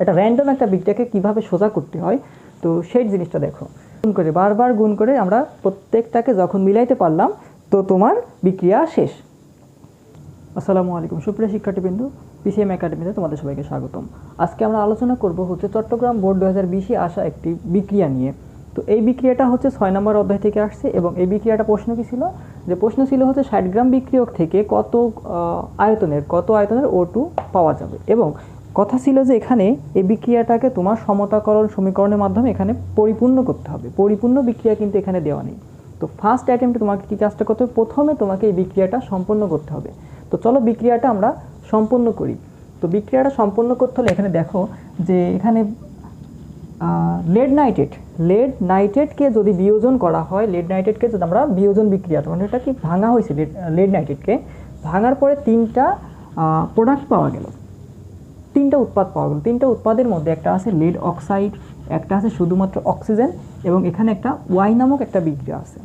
একটা র্যান্ডম একটা বিক্রিয়াকে কীভাবে সোজা করতে হয়, তো সেই জিনিসটা দেখো। গুণ করে, বারবার গুণ করে আমরা প্রত্যেকটাকে যখন মিলাইতে পারলাম, তো তোমার বিক্রিয়া শেষ। আসসালামু আলাইকুম, সুপ্রিয় শিক্ষার্থীবৃন্দ পিসিএম একাডেমিতে তোমাদের সবাইকে স্বাগতম। আজকে আমরা আলোচনা করব হচ্ছে চট্টগ্রাম বোর্ড দু হাজার বিশে আসা একটি বিক্রিয়া নিয়ে। তো এই বিক্রিয়াটা হচ্ছে ছয় নম্বর অধ্যায় থেকে আসছে এবং এই বিক্রিয়াটা প্রশ্ন কি ছিল? যে প্রশ্ন ছিল হচ্ছে ষাট গ্রাম বিক্রিয়ক থেকে কত আয়তনের কত আয়তনের ও টু পাওয়া যাবে? এবং কথা ছিল যে এখানে এই বিক্রিয়াটাকে তোমার সমতাকরণ সমীকরণের মাধ্যমে এখানে পরিপূর্ণ করতে হবে। পরিপূর্ণ বিক্রিয়া কিন্তু এখানে দেওয়া নেই। তো ফার্স্ট অ্যাটেম্পটে তোমাকে কী কাজটা করতে হবে? প্রথমে তোমাকে এই বিক্রিয়াটা সম্পন্ন করতে হবে। তো চলো বিক্রিয়াটা আমরা সম্পন্ন করি। তো বিক্রিয়াটা সম্পন্ন করতে হলে এখানে দেখো যে এখানে লেড নাইট্রেট লেড নাইট্রেটকে যদি বিয়োজন করা হয় লেড নাইট্রেটকে যদি আমরা বিয়োজন বিক্রিয়া মানে এটা কি ভাঙা হয়েছে লেড নাইট্রেটকে ভাঙার পরে তিনটা প্রোডাক্ট পাওয়া গেল। তিনটা উৎপাদ পাওয়া গেল। তিনটা উৎপাদের মধ্যে একটা আছে লেড অক্সাইড একটা আছে শুধুমাত্র অক্সিজেন এবং এখানে একটা ওয়াই নামক একটা বিক্রিয়া আছে।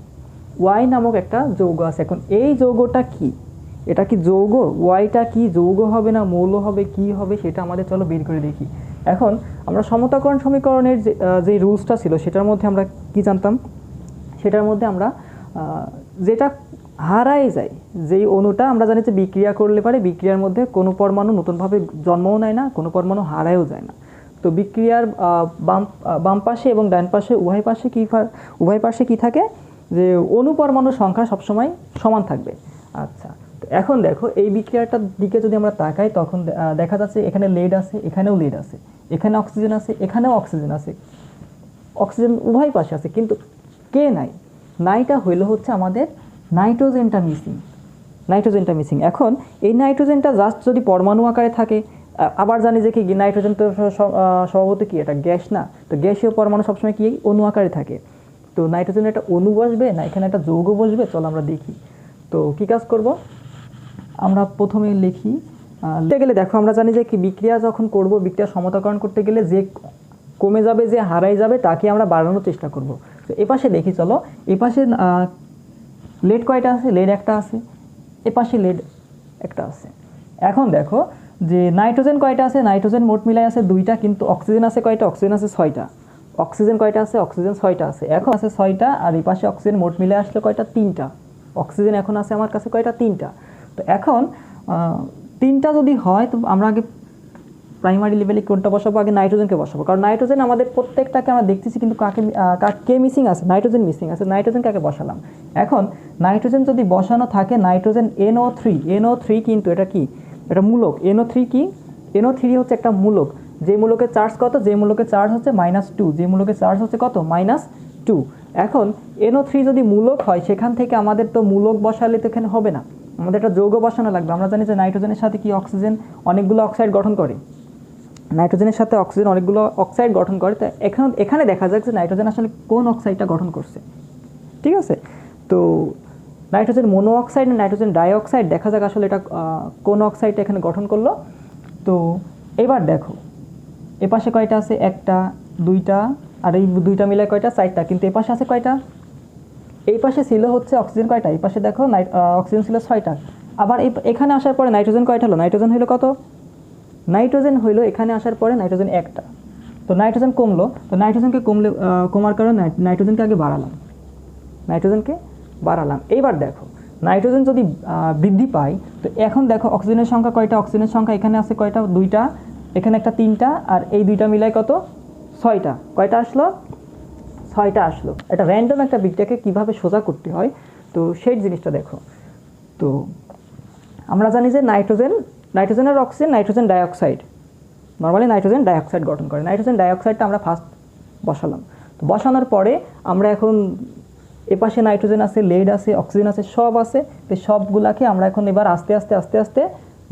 ওয়াই নামক একটা যৌগ আছে। এখন এই যৌগটা কি? এটা কি যৌগ? ওয়াইটা কি যৌগ হবে না মৌল হবে, কি হবে সেটা আমাদের চলো বের করে দেখি। এখন আমরা সমতাকরণ সমীকরণের যে রুলসটা ছিল, সেটার মধ্যে আমরা কি জানতাম? সেটার মধ্যে আমরা যেটা হারায় যায়। যেই অণুটা আমরা জানি যে বিক্রিয়া করলে পারে, বিক্রিয়ার মধ্যে কোনো পরমাণু নতুনভাবে জন্মও নেয় না, কোনো পরমাণু হারায়ও যায় না। তো বিক্রিয়ার বাম বাম পাশে এবং ডান পাশে, উভয় পাশে কী উভয় পাশে কী থাকে? যে অণু পরমাণুর সংখ্যা সবসময় সমান থাকবে। আচ্ছা তো এখন দেখো, এই বিক্রিয়াটার দিকে যদি আমরা তাকাই, তখন দেখা যাচ্ছে এখানে লেড আছে, এখানেও লেড আছে, এখানে অক্সিজেন আছে, এখানেও অক্সিজেন আছে। অক্সিজেন উভয় পাশে আছে, কিন্তু কে নাই? নাইটা হইল হচ্ছে আমাদের নাইট্রোজেনটা মিসিং নাইট্রোজেনটা মিসিং। এখন এই নাইট্রোজেনটা জাস্ট যদি পরমাণু আকারে থাকে আবার জানি যে কি নাইট্রোজেন তো স্বভাবত কি এটা গ্যাস না। তো গ্যাসীয় পরমাণু সবসময় কি অণু আকারে থাকে। তো নাইট্রোজেন একটা অণু বসবে না, এখানে একটা যৌগ বসবে, চলো আমরা দেখি। তো কি কাজ করব? আমরা প্রথমে লিখি লিখতে গেলে দেখো আমরা জানি যে কি বিক্রিয়া যখন করব, বিক্রিয়া সমতাকরণ করতে গেলে যে কমে যাবে, যে হারাই যাবে, তাকে আমরা বাড়ানোর চেষ্টা করব। তো এপাশে দেখি, চলো। এপাশে লেড কয়টা আছে? লেড একটা আছে। এপাশে লেড একটা আছে। এখন দেখো যে নাইট্রোজেন কয়টা আছে? নাইট্রোজেন মোট মিলাই আছে দুইটা, কিন্তু অক্সিজেন আছে কয়টা? অক্সিজেন আছে ছয়টা। অক্সিজেন কয়টা আছে? অক্সিজেন ছয়টা আছে। এখন আছে ছয়টা, আর এই পাশে অক্সিজেন মোট মিলে আসলে কয়টা? তিনটা। অক্সিজেন এখন আছে আমার কাছে কয়টা? তিনটা। তো এখন তিনটা যদি হয়, তো আমরা আগে প্রাইমারি লেভেলে কোনটা বসাবো? আগে নাইট্রোজেনকে বসাবো। কারণ নাইট্রোজেন আমাদের প্রত্যেকটাকে আমরা দেখতেছি কিন্তু কাকে কে মিসিং আছে? নাইট্রোজেন মিসিং আছে। নাইট্রোজেন কাকে বসালাম? এখন নাইট্রোজেন যদি বসানো থাকে, nitrogen NO three NO three কিন্তু এটা কি? এটা মূলক। এনও থ্রি কি? এনও থ্রি হচ্ছে একটা মূলক। যে মূলকের চার্জ কত? যে মূলকের চার্জ হচ্ছে মাইনাস টু। যে মূলকের চার্জ হচ্ছে কত? Minus two. এখন এনও থ্রি যদি মূলক হয়, সেখান থেকে আমাদের তো মূলক বসালে তো এখানে হবে না। আমাদের একটা যৌগ বসানো লাগবে। আমরা জানি যে নাইট্রোজেনের সাথে কি অক্সিজেন অনেকগুলো অক্সাইড গঠন করে। নাইট্রোজেনের সাথে অক্সিজেন অনেকগুলো অক্সাইড গঠন করে, তো এখানে এখানে দেখা যাক যে নাইট্রোজেন আসলে কোন অক্সাইডটা গঠন করছে। ঠিক আছে? তো nitrogen monoxide nitrogen dioxide, দেখা যাক আসলে এটা কোন অক্সাইডটা এখানে গঠন করল। তো এবার দেখো, এপাশে কয়টা আছে? একটা, দুইটা, আর এই দুইটা মিলে কয়টা? চারটা। কিন্তু এপাশে আছে কয়টা? এই পাশে ছিল হচ্ছে অক্সিজেন কয়টা? এই পাশে দেখো, নাইট অক্সিজেন ছিল ছয়টা। আবার এখানে আসার পরে নাইট্রোজেন কয়টা হলো? নাইট্রোজেন হলো কত? নাইট্রোজেন হইল এখানে আসার পরে নাইট্রোজেন একটা। তো নাইট্রোজেন কমলো, তো নাইট্রোজেনকে কমলে কমার কারণে নাইট্রোজেনকে আগে বাড়ালাম। নাইট্রোজেনকে বাড়ালাম। এইবার দেখো, নাইট্রোজেন যদি বৃদ্ধি পায়, তো এখন দেখো অক্সিজেনের সংখ্যা কয়টা? অক্সিজেনের সংখ্যা এখানে আছে কয়টা? দুইটা, এখানে একটা তিনটা, আর এই দুইটা মিলাই কত? ছয়টা। কয়টা আসলো? ছয়টা আসলো। এটা র্যান্ডম একটা বিক্রিয়াকে কীভাবে সোজা করতে হয়? তো সেই জিনিসটা দেখো। তো আমরা জানি যে নাইট্রোজেন নাইট্রোজেন আর oxygen, nitrogen dioxide. Normally nitrogen dioxide গঠন করে। নাইট্রোজেন ডাইঅক্সাইডটা আমরা ফার্স্ট বসালাম। তো বসানোর পরে আমরা এখন এপাশে নাইট্রোজেন আছে লেড আছে অক্সিজেন আছে, সব আছে। তো সবগুলাকে আমরা এখন এবার আস্তে আস্তে আস্তে আস্তে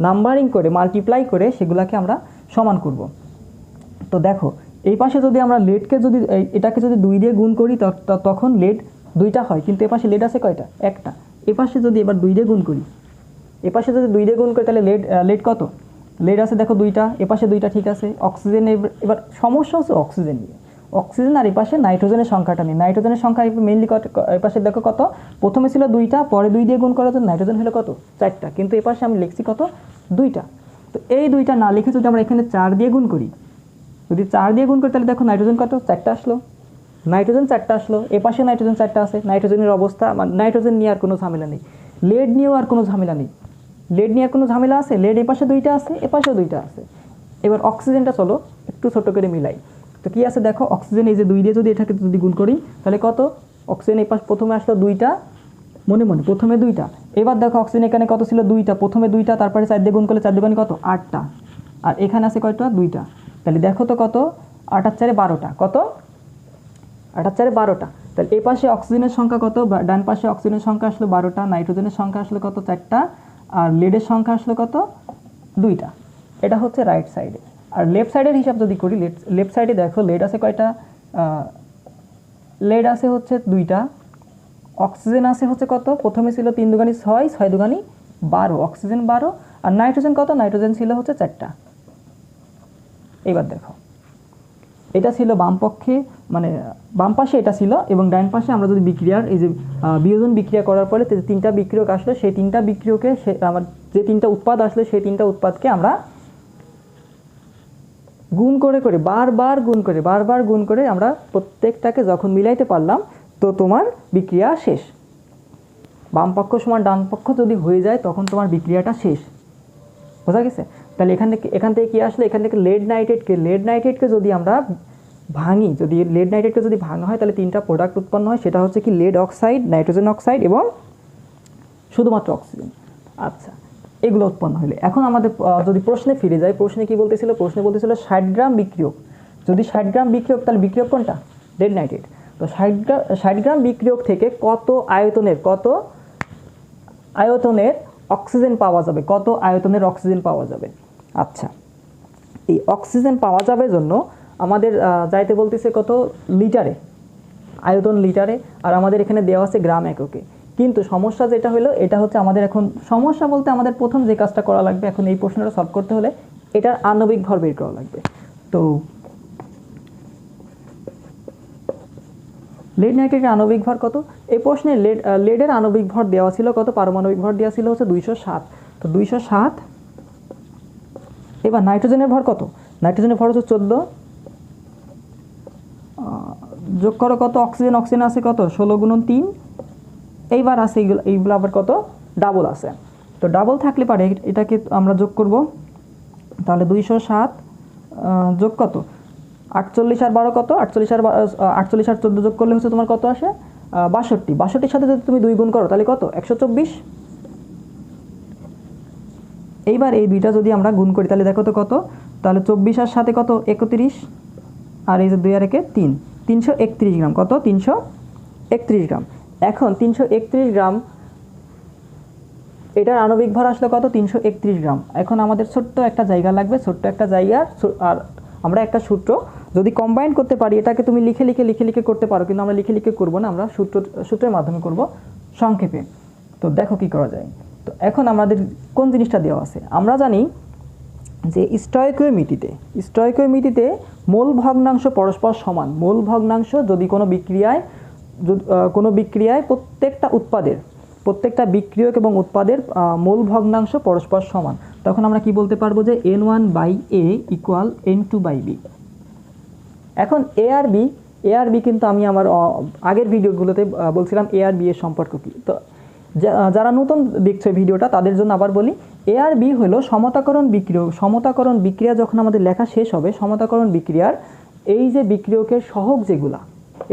নাম্বারিং করে মাল্টিপ্লাই করে সেগুলাকে আমরা সমান করব। তো দেখো, এই পাশে যদি আমরা লেডকে যদি এটাকে যদি দুই দিয়ে গুণ করি তখন লেড দুইটা হয়। কিন্তু এপাশে লেড আছে কয়টা? একটা। এপাশে যদি এবার দুই দিয়ে গুণ করি এপাশে যদি দুই দিয়ে গুণ করি, তাহলে লেড লেড কত? লেড আছে দেখো দুইটা, এপাশে দুইটা ঠিক আছে। অক্সিজেন এবার সমস্যা হচ্ছে অক্সিজেন নিয়ে। অক্সিজেন আর এপাশে নাইট্রোজেনের সংখ্যাটা নেই নাইট্রোজেনের সংখ্যা মেনলি কত এপাশে দেখো কত? প্রথমে ছিল দুইটা, পরে দুই দিয়ে গুণ করা তো নাইট্রোজেন হলো কত? চারটা। কিন্তু এপাশে আমি লিখছি কত? দুইটা। তো এই দুইটা না লিখে যদি আমরা এখানে চার দিয়ে গুণ করি, যদি চার দিয়ে গুণ করি, তাহলে দেখো নাইট্রোজেন কত? চারটা আসলো। নাইট্রোজেন চারটা আসলো। এ পাশে নাইট্রোজেন চারটা আছে। নাইট্রোজেনের অবস্থা মানে নাইট্রোজেন নিয়ে আর কোনো ঝামেলা নেই। লেড নিয়েও আর কোনো ঝামেলা নেই। লেড নিয়ে কোনো ঝামেলা আছে? লেড এ পাশে দুইটা আছে, এ পাশেও দুইটা আছে। এবার অক্সিজেনটা চলো, একটু ছোট করে মিলাই। তো কি আছে দেখো, অক্সিজেন এই যে দুই দিয়ে যদি এটাকে যদি গুণ করি, তাহলে কত? অক্সিজেন এই পাশ প্রথমে আসলো দুইটা, মনে মনে, প্রথমে দুইটা। এবার দেখো অক্সিজেন এখানে কত ছিল? দুইটা। প্রথমে দুইটা, তারপরে চার দিয়ে গুণ করলে চার দিয়ে কত? আটটা। আর এখানে আছে কয়টা? দুইটা। তাহলে দেখো তো কত? আট আর চারে বারোটা। কত? আট আর চারে বারোটা। তাহলে এই পাশে অক্সিজেনের সংখ্যা কত? ডান পাশে অক্সিজেনের সংখ্যা আসলো বারোটা, নাইট্রোজেনের সংখ্যা আসলো কত? চারটা। আর লেডের সংখ্যা আসলো কত? দুইটা। এটা হচ্ছে রাইট সাইডে আর লেফট সাইডের হিসাব যদি করি লেফট সাইডে দেখো লেড আছে কয়টা? লেড আছে হচ্ছে দুইটা। অক্সিজেন আছে হচ্ছে কত? প্রথমে ছিল তিন দুগানি ছয় ছয় দুগানি বারো। অক্সিজেন বারো। আর নাইট্রোজেন কত? নাইট্রোজেন ছিল হচ্ছে চারটা। এবার দেখো। এটা ছিল বামপক্ষে মানে বাম পাশে এটা ছিল এবং ডান পাশে আমরা যদি বিক্রিয়ার, এই যে বিয়োজন বিক্রিয়া করার পরে যে তিনটা বিক্রিয়ক আসলো, সেই তিনটা বিক্রিয়কে সে, আমার যে তিনটা উৎপাদ আসলো, সেই তিনটা উৎপাদকে আমরা গুণ করে করে, বারবার গুণ করে, বারবার গুণ করে আমরা প্রত্যেকটাকে যখন মিলাইতে পারলাম, তো তোমার বিক্রিয়া শেষ। বামপক্ষ সমান ডান পক্ষ যদি হয়ে যায়, তখন তোমার বিক্রিয়াটা শেষ। বোঝা গেছে? তাহলে এখান থেকে এখান থেকে কী আসলে? এখান থেকে লেড নাইট্রেটকে লেড নাইট্রেটকে যদি আমরা ভাঙি, যদি লেড নাইট্রেটকে যদি ভাঙা হয়, তাহলে তিনটা প্রোডাক্ট উৎপন্ন হয়। সেটা হচ্ছে কি লেড অক্সাইড নাইট্রোজেন অক্সাইড এবং শুধুমাত্র অক্সিজেন আচ্ছা এগুলো উৎপন্ন হলে এখন আমাদের যদি প্রশ্নে ফিরে যায় প্রশ্নে কি বলতেছিল? প্রশ্নে বলতেছিল ষাট গ্রাম বিক্রিয়ক। যদি ষাট গ্রাম বিক্রিয়ক, তাহলে বিক্রিয়ক কোনটা? লেড নাইট্রেট তো ষাট গ্রাম ষাট গ্রাম বিক্রিয়ক থেকে কত আয়তনের কত আয়তনের অক্সিজেন পাওয়া যাবে? কত আয়তনের অক্সিজেন পাওয়া যাবে? আচ্ছা। এই অক্সিজেন পাওয়া যাবে জন্য আমাদের যাইতে বলতেছে কত? লিটারে। আয়তন লিটারে। আর আমাদের এখানে দেওয়া আছে গ্রাম এককে। কিন্তু সমস্যা যেটা হলো, এটা হচ্ছে আমাদের এখন, সমস্যা বলতে আমাদের প্রথম যে কাজটা করা লাগবে, এখন এই প্রশ্নটা সলভ করতে হলে এটার আণবিক ভর বের করা লাগবে। তো লেড নাইট্রেটের আণবিক ভর কত? এই প্রশ্নে লেড লেডের আণবিক ভর দেওয়া ছিল কত? পারমাণবিক ভর দেওয়া ছিল হচ্ছে দুইশো সাত। তো দুইশো সাত এবার নাইট্রোজেনের ভর কত? নাইট্রোজেনের ভর হচ্ছে চোদ্দ। যোগ করো কত? অক্সিজেন অক্সিজেন আছে কত? ষোলো গুণন তিন। এইবার আছে এইগুলো এইগুলো আবার কত? ডাবল আছে। তো ডাবল থাকলে পারে এটাকে আমরা যোগ করব। তাহলে দুইশো সাত যোগ কত? আটচল্লিশ আর বারো কত? আটচল্লিশ আর আটচল্লিশ আর চোদ্দ যোগ করলে হচ্ছে তোমার কত আসে? বাষট্টি। বাষট্টির সাথে যদি তুমি দুই গুণ করো, তাহলে কত? একশো চব্বিশ। এইবার এই দুইটা যদি আমরা গুণ করি, তাহলে দেখো তো কত? তাহলে চব্বিশ আর সাথে কত? একত্রিশ। আর এই যে দুই আর একে তিন। তিনশো একত্রিশ গ্রাম। কত? তিনশো একত্রিশ গ্রাম। এখন তিনশো একত্রিশ গ্রাম, এটার আণবিক ভর আসলো কত? তিনশো একত্রিশ গ্রাম। এখন আমাদের ছোট্ট একটা জায়গা লাগবে, ছোট্ট একটা জায়গা আর আমরা একটা সূত্র। যদি কম্বাইন করতে পারি, এটাকে তুমি লিখে লিখে লিখে লিখে করতে পারো, কিন্তু আমরা লিখে লিখে করব না। আমরা সূত্র, সূত্রের মাধ্যমে করব সংক্ষেপে। তো দেখো কি করা যায়। তো এখন আমাদের কোন জিনিসটা দেওয়া আছে? আমরা জানি যে স্টয়কোমিতিতে স্টয়কোমিতিতে মূল ভগ্নাংশ পরস্পর সমান। মূল ভগ্নাংশ যদি কোনো বিক্রিয়ায় কোনো বিক্রিয়ায় প্রত্যেকটা উৎপাদের, প্রত্যেকটা বিক্রিয়ক এবং উৎপাদের মূল ভগ্নাংশ পরস্পর সমান, তখন আমরা কি বলতে পারব যে N one by A equal N two by B. এখন এ আর বি, এ আর বি কিন্তু আমি আমার আগের ভিডিওগুলোতে বলছিলাম এ আর বি এর সম্পর্ক কী। তো যারা নতুন দেখছে ভিডিওটা, তাদের জন্য আবার বলি এ আর বি হলো সমতাকরণ বিক্রিয়, সমতাকরণ বিক্রিয়া যখন আমাদের লেখা শেষ হবে, সমতাকরণ বিক্রিয়ার এই যে বিক্রিয়কের সহগ যেগুলা,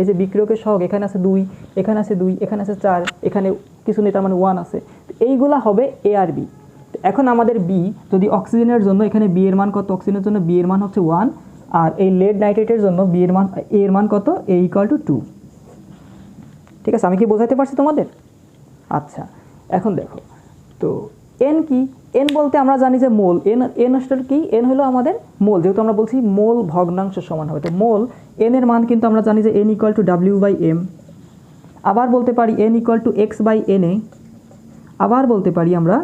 এই যে বিক্রিয়কের সহগ, এখানে আছে দুই, এখানে আছে দুই, এখানে আছে চার, এখানে কিছু নেই, তার মানে ওয়ান আছে। তো এইগুলা হবে এ আর বি এখন আমাদের বি যদি অক্সিজেনের জন্য, এখানে বি এর মান কত? অক্সিজেনের জন্য বি এর মান হচ্ছে ওয়ান আর এই লেড নাইট্রেটের জন্য বি এর মান এ এর মান কত? এ ইকুয়াল টু টু ঠিক আছে, আমি কি বোঝাতে পারছি তোমাদের? আচ্ছা এখন দেখো, তো এন কি? এন বলতে আমরা জানি যে মোল এন এন আসলে কি? এন হলো আমাদের মোল, যেহেতু আমরা বলছি মোল ভগ্নাংশ সমান হবে, তো মোল এন এর মান কিন্তু আমরা জানি যে N equal to W by M আবার বলতে পারি N equal to X by N A, আবার বলতে পারি আমরা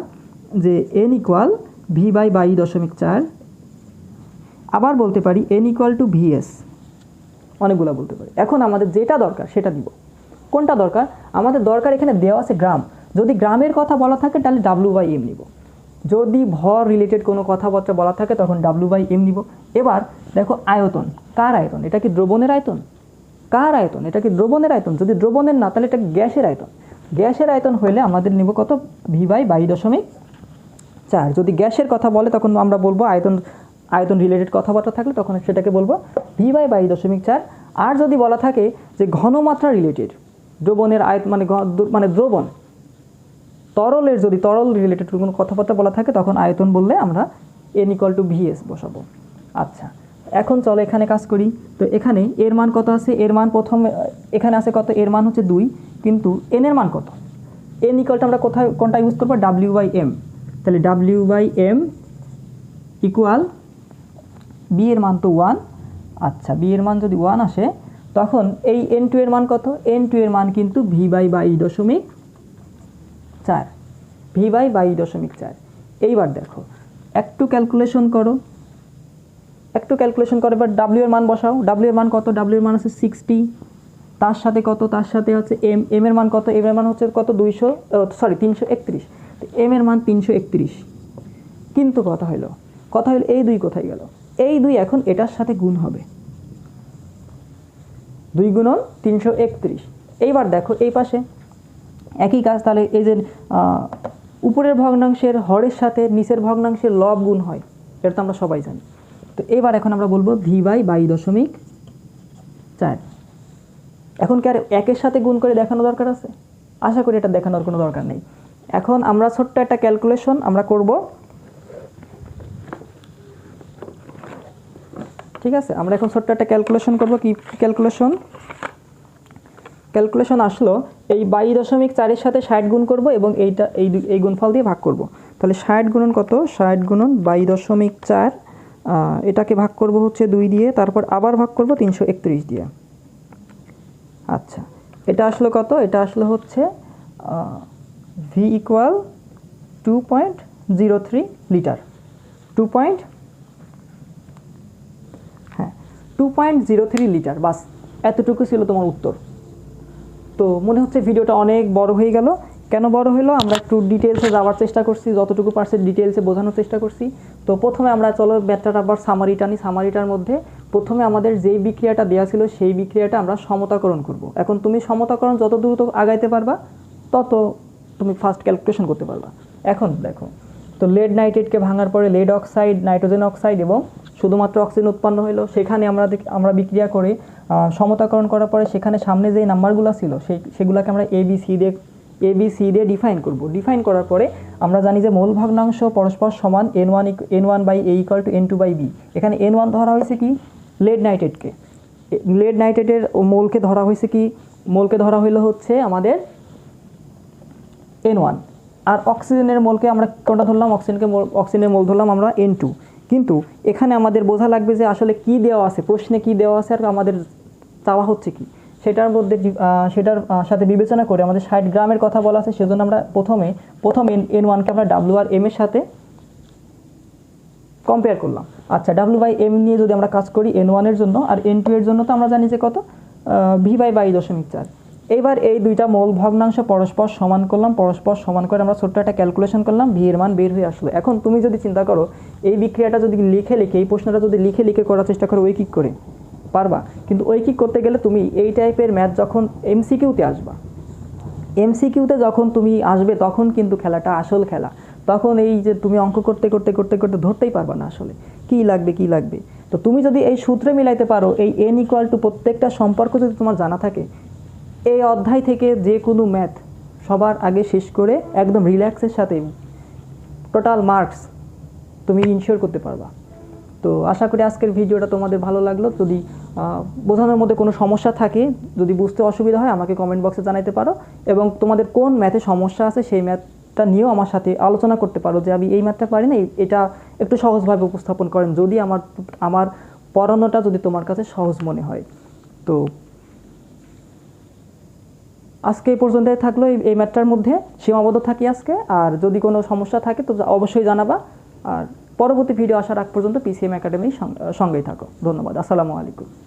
যে N equal V by by দশমিক চার, আবার বলতে পারি এন ইকুয়াল টু ভিএস অনেকগুলো বলতে পারি। এখন আমাদের যেটা দরকার সেটা দিব। কোনটা দরকার? আমাদের দরকার এখানে দেওয়া আছে গ্রাম। যদি গ্রামের কথা বলা থাকে, তাহলে ডাব্লু বাই এম নিব। যদি ভর রিলেটেড কোনো কথাবার্তা বলা থাকে, তখন ডাব্লু বাই এম নিব। এবার দেখো আয়তন। কার আয়তন? এটা কি দ্রবণের আয়তন? কার আয়তন? এটা কি দ্রবণের আয়তন? যদি দ্রবণের না, তাহলে এটা গ্যাসের আয়তন। গ্যাসের আয়তন হইলে আমাদের নিব কত? ভি বাই বাই দশমিক চার। যদি গ্যাসের কথা বলে, তখন আমরা বলব আয়তন আয়তন রিলেটেড কথাবার্তা থাকলে তখন সেটাকে বলব ভি বাই বাই দশমিক চার। আর যদি বলা থাকে যে ঘনমাত্রা রিলেটেড দ্রবণের আয়ত মানে মানে দ্রবণ তরলের যদি তরল রিলেটেড কোনো কথাবার্তা বলা থাকে, তখন আয়তন বললে আমরা এন ইকুয়াল টু ভিএস বসাবো। আচ্ছা এখন চলো এখানে কাজ করি। তো এখানে এর মান কত আছে? এর মান প্রথম, এখানে আছে কত? এর মান হচ্ছে দুই, কিন্তু এন এর মান কত? এন ইকুয়ালটা আমরা কোথায়, কোনটা ইউজ করব? ডাব্লিউ বাই এম তাহলে W by M equal B এর মান তো ওয়ান আচ্ছা বি এর মান যদি ওয়ান আসে তখন এই এন টু এর মান কত? এন টু এর মান কিন্তু ভি বাই বাই দশমিক চার। ভি বাই বাই দশমিক চার। এইবার দেখো, একটু ক্যালকুলেশন করো। একটু ক্যালকুলেশন করো, এবার ডাব্লিউ এর মান বসাও। ডাব্লিউ এর মান কত? ডাব্লিউ এর মান আছে সিক্সটি তার সাথে কত? তার সাথে হচ্ছে এম এম এর মান কত? এম এর মান হচ্ছে কত? দুইশো সরি তিনশো একত্রিশ। এম এর মান তিনশো একত্রিশ। কিন্তু কথা হলো কথা হলো এই দুই কোথায় গেল? এই দুই এখন এটার সাথে গুণ হবে। দুই গুণন তিনশো একত্রিশ। এইবার দেখো এই পাশে। একই কাজ, তাহলে এই যে উপরের ভগ্নাংশের হরের সাথে নিচের ভগ্নাংশের লব গুণ হয়, এটা তো আমরা সবাই জানি। তো এবার এখন আমরা বলব ভি বাই বাই দশমিক চার। এখন কি আর একের সাথে গুণ করে দেখানো দরকার আছে? আশা করি এটা দেখানোর কোনো দরকার নেই। এখন আমরা ছোট্ট একটা ক্যালকুলেশন আমরা করব ঠিক আছে? আমরা এখন ছোট্ট একটা ক্যালকুলেশন করব। কি ক্যালকুলেশন ক্যালকুলেশন আসলো, এই বাই দশমিক চারের সাথে ষাট গুণ করব এবং এইটা, এই এই গুণফল দিয়ে ভাগ করব। তাহলে ষাট গুণন কত? ষাট গুণন বাই দশমিক চার এটাকে ভাগ করব হচ্ছে দুই দিয়ে, তারপর আবার ভাগ করব তিনশো একত্রিশ দিয়ে। আচ্ছা এটা আসলো কত? এটা আসলো হচ্ছে V equal to point zero three litre two point হ্যাঁ two point zero three litre বাস, এতটুকু ছিল তোমার উত্তর। তো মনে হচ্ছে ভিডিওটা অনেক বড় হয়ে গেল। কেন বড় হলো? আমরা একটু ডিটেলসে যাওয়ার চেষ্টা করছি, যতটুকু পারছে ডিটেলসে বোঝানোর চেষ্টা করছি। তো প্রথমে আমরা চলো ব্যাটার আবার সামারিটা নিই। সামারিটার মধ্যে প্রথমে আমাদের যেই বিক্রিয়াটা দেওয়া ছিল, সেই বিক্রিয়াটা আমরা সমতাকরণ করব। এখন তুমি সমতাকরণ যত দ্রুত আগাইতে পারবা, তত তুমি ফার্স্ট ক্যালকুলেশন করতে পারবা। এখন দেখো, তো লেড নাইট্রেটকে ভাঙার পরে লেড অক্সাইড নাইট্রোজেন অক্সাইড এবং শুধুমাত্র অক্সিজেন উৎপন্ন হলো সেখানে আমরা আমরা বিক্রিয়া করে সমতাকরণ করার পরে সেখানে সামনে যেই নাম্বারগুলো ছিল, সেই, সেগুলোকে আমরা এ বি সি দিয়ে এ বি সি দিয়ে ডিফাইন করব। ডিফাইন করার পরে আমরা জানি যে মূল ভগ্নাংশ পরস্পর সমান N one N one by A equal two N two by B এখানে এন ওয়ান ধরা হয়েছে কি? লেড নাইট্রেটকে লেড নাইট্রেটের মোলকে ধরা হয়েছে কি? মোলকে ধরা হইল হচ্ছে আমাদের এন ওয়ান আর অক্সিজেনের মোলকে আমরা কোনটা ধরলাম? অক্সিজেনকে অক্সিজেনের মোল ধরলাম আমরা এন টু কিন্তু এখানে আমাদের বোঝা লাগবে যে আসলে কি দেওয়া আছে, প্রশ্নে কি দেওয়া আছে আর আমাদের চাওয়া হচ্ছে কি। সেটার মধ্যে সেটার সাথে বিবেচনা করে আমাদের ষাট গ্রামের কথা বলা আছে, সেজন্য আমরা প্রথমে, প্রথম এন এন ওয়ানকে আমরা ডাব্লিউ আর এম এর সাথে কম্পেয়ার করলাম। আচ্ছা ডাব্লিউ বাই এম নিয়ে যদি আমরা কাজ করি এন ওয়ানের জন্য, আর এন টু এর জন্য তো আমরা জানি যে কত? ভি বাই বাই দশমিক চার। এইবার এই দুইটা মৌল ভগ্নাংশ পরস্পর সমান করলাম, পরস্পর সমান করে আমরা ছোট্ট একটা ক্যালকুলেশন করলাম ভি এর মান বের হয়ে আসলো। এখন তুমি যদি চিন্তা করো, এই বিক্রিয়াটা যদি লিখে লিখে, এই প্রশ্নটা যদি লিখে লিখে করার চেষ্টা করো কিক করে পারবা। কিন্তু ওই কিক করতে গেলে তুমি এই টাইপের ম্যাথ যখন এমসিকিউতে আসবা এমসিকিউতে যখন তুমি আসবে, তখন কিন্তু খেলাটা আসল খেলা। তখন এই যে তুমি অঙ্ক করতে করতে করতে করতে ধরতেই পারবা না আসলে। কি লাগবে কি লাগবে? তো তুমি যদি এই সূত্রে মিলাইতে পারো, এই এন ইকুয়াল টু প্রত্যেকটা সম্পর্ক যদি তোমার জানা থাকে এই অধ্যায় থেকে যে কোনো ম্যাথ সবার আগে শেষ করে একদম রিল্যাক্সের সাথে টোটাল মার্কস তুমি ইনশিওর করতে পারবা। তো আশা করি আজকের ভিডিওটা তোমাদের ভালো লাগল। যদি বোঝানোর মধ্যে কোনো সমস্যা থাকে, যদি বুঝতে অসুবিধা হয়, আমাকে কমেন্ট বক্সে জানাইতে পারো। এবং তোমাদের কোন ম্যাথে সমস্যা আছে, সেই ম্যাথটা নিয়েও আমার সাথে আলোচনা করতে পারো যে আমি এই ম্যাথটা পারি না এটা একটু সহজভাবে উপস্থাপন করেন। যদি আমার আমার পড়ানোটা যদি তোমার কাছে সহজ মনে হয়। তো আজকে এই পর্যন্ত থাকল। এই- ম্যাটার মধ্যে সীমাবদ্ধ থাকি আজকে। আর যদি কোনো সমস্যা থাকে, তো অবশ্যই জানাবা। আর পরবর্তী ভিডিও আসার আগ পর্যন্ত পিসিএম একাডেমির সঙ্গেই থাকো। ধন্যবাদ। আসসালামু আলাইকুম।